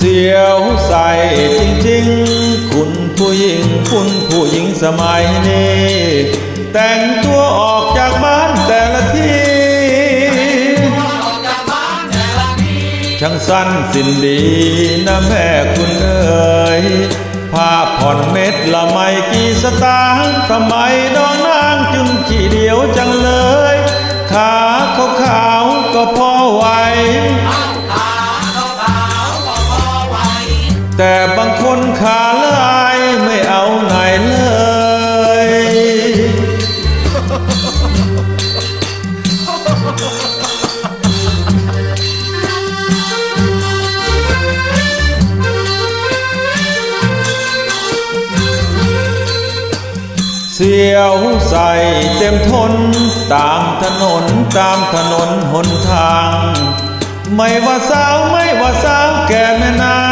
สียวใสจริงๆ คุณผู้หญิง คุณผู้หญิงสมัยนี้ แต่งตัวออกจากบ้านแต่ละทีช่างสั้นสินดีนะแม่คุณเอ๋ยผ้าผ่อนเม็ดละไม่กี่สตางค์ทำไมน้องนางจึงขี้เดียวจังเลย ขาขาวๆก็พอไหว แต่บางคนขาลายไม่เอาไหนเลย เสียวใส่เต็มทน ตามถนนตามถนนหนทาง ไม่ว่าสาวไม่ว่าสาวแก่แม่นา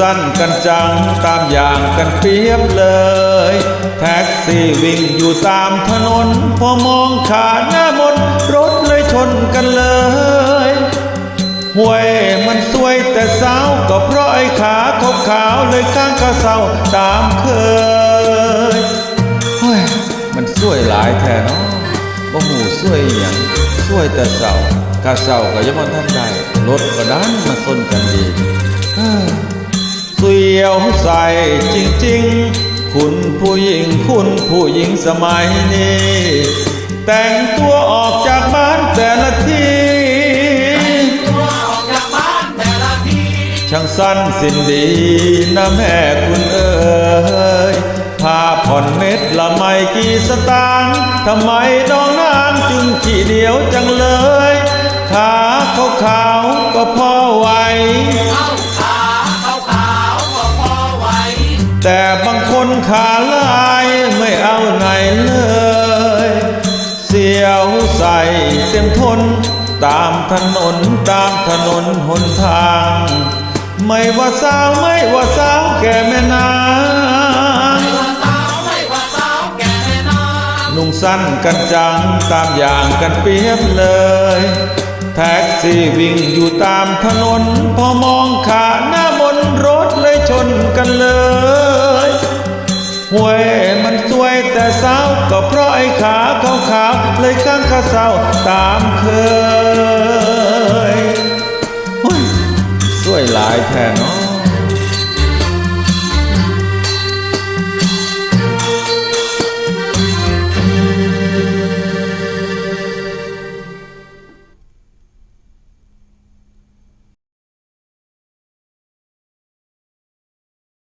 สั้นกันจังตามอย่างกันเปียบเลย แท็กซี่วิ่งอยู่ตามถนน พอมองขาหน้ามนรถเลยชนกันเลยห่วยมันสวยแต่สาวก็เพราะไอ้ขาขาวขาวเลยข้างกระเซาตามเคยห่วยมันสวยหลายแท้เนาะบ่หูสวยอย่างสวยแต่เศร้ากะเศร้าก็ยังบ่ทันได้รถก็ดันมาชนกันอี เอ้อเสียวใส่จริงๆ คุณผู้หญิงคุณผู้หญิงสมัยนี้ แต่งตัวออกจากบ้านแต่ละทีช่างสั้นสิ้นดีนะแม่คุณเอ๋ยผ้าผ่อนเม็ดละไม่กี่สตางค์ทำไมน้องนางจึงขี้เดียวจังเลย ขาขาวๆก็พอไหว ขาลายไม่เอาไหนเลย เสียวใส่เต็มทน ตามถนนตามถนนหนทาง ไม่ว่าสาวไม่ว่าสาวแก่แม่นางนุ่งสั้นกันจังตามอย่างกันเปรียบเลย แท็กซี่วิ่งอยู่ตามถนน พอมองขาหน้ามนรถเลยชนกันเลย ก็เพราะไอ้ขาขาวขาวเลยข้งข้าเศร้าตามเคยสวยหลายแท่เนาะ